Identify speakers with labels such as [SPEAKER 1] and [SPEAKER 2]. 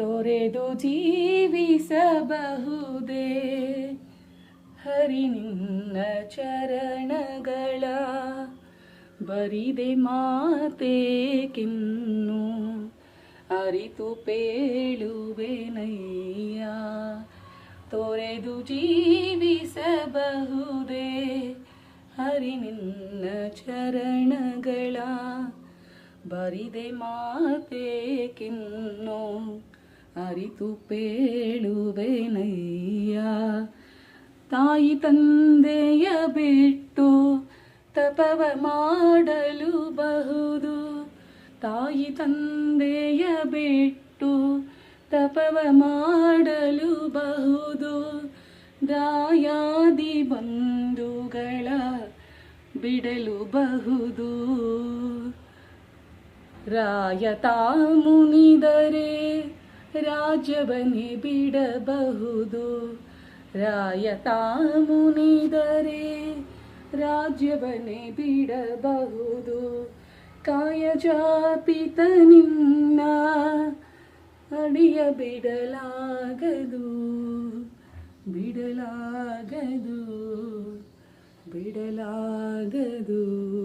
[SPEAKER 1] ತೊರೆದು ಜೀವಿಸಬಹುದೇ? ಹರಿ ನಿನ್ನ ಚರಣಗಳ ಬರಿದೆ ಮಾತೇಕಿನ್ನು ಅರಿತು ಪೇಳುವೆನಯ್ಯ ತೊರೆದು ಜೀವಿಸಬಹುದೇ? ಹರಿ ನಿನ್ನ ಚರಣಗಳ ಬರಿದೆ ಮಾತೇಕಿನ್ನು ಅರಿತು ಪೇಳುವೆನಯ್ಯ. ತಾಯಿ ತಂದೆಯ ಬಿಟ್ಟು ತಪವ ಮಾಡಲು ಬಹುದು. ತಾಯಿ ತಂದೆಯ ಬಿಟ್ಟು ತಪವ ಮಾಡಲು ಬಹುದು. ದಾಯಾದಿ ಬಂಧುಗಳ ಬಿಡಲು ಬಹುದು. ರಾಯತಾ ಮುನಿದರೆ ರಾಜವನೇ ಬಿಡಬಹುದು. ರಾಯತ ಮುನಿದರೆ ರಾಜ್ಯವನೇ ಬಿಡಬಹುದು. ಕಾಯಜಾಪಿತ ನಿನ್ನ ಅಡಿಯ ಬಿಡಲಾಗದು. ಬಿಡಲಾಗದು. ಬಿಡಲಾಗದು.